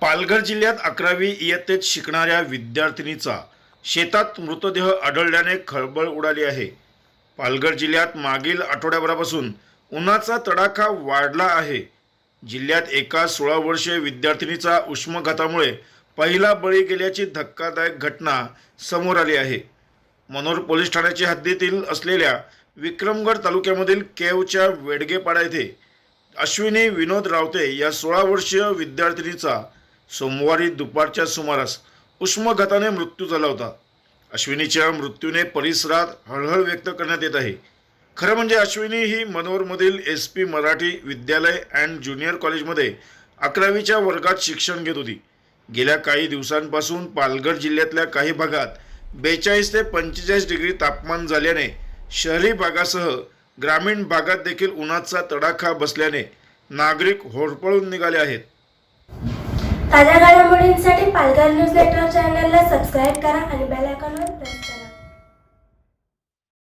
पालघर जिल्ह्यात अकरावी इयत्तेत शिकणाऱ्या विद्यार्थिनीचा शेतात मृतदेह आढळल्याने खळबळ उडाली आहे. पालघर जिल्ह्यात मागील आठवड्याभरापासून उन्हाचा तडाखा वाढला आहे. जिल्ह्यात एका सोळा वर्षीय विद्यार्थिनीचा उष्माघातामुळे पहिला बळी गेल्याची धक्कादायक घटना समोर आली आहे. मनोर पोलीस ठाण्याच्या हद्दीतील असलेल्या विक्रमगड तालुक्यामधील केवच्या वेडगेपाडा येथे अश्विनी विनोद रावते या सोळा वर्षीय विद्यार्थिनीचा सोमवारी दुपारच्या सुमारास उष्मघाताने मृत्यू झाला होता. अश्विनीच्या मृत्यूने परिसरात हळहळ व्यक्त करण्यात येत आहे. खरं म्हणजे अश्विनी ही मनोरमधील S P Marathi Vidyalaya and junior कॉलेजमध्ये अकरावीच्या वर्गात शिक्षण घेत होती. गेल्या काही दिवसांपासून पालघर जिल्ह्यातल्या काही भागात बेचाळीस ते पंचेचाळीस डिग्री तापमान झाल्याने शहरी भागासह ग्रामीण भागात देखील उन्हाचा तडाखा बसल्याने नागरिक होरपळून निघाले आहेत. ताज्या घडामोडींसाठी पालघर न्यूज नेटवर्क चॅनलला सबस्क्राईब करा आणि बेल आयकॉनवर प्रेस करा.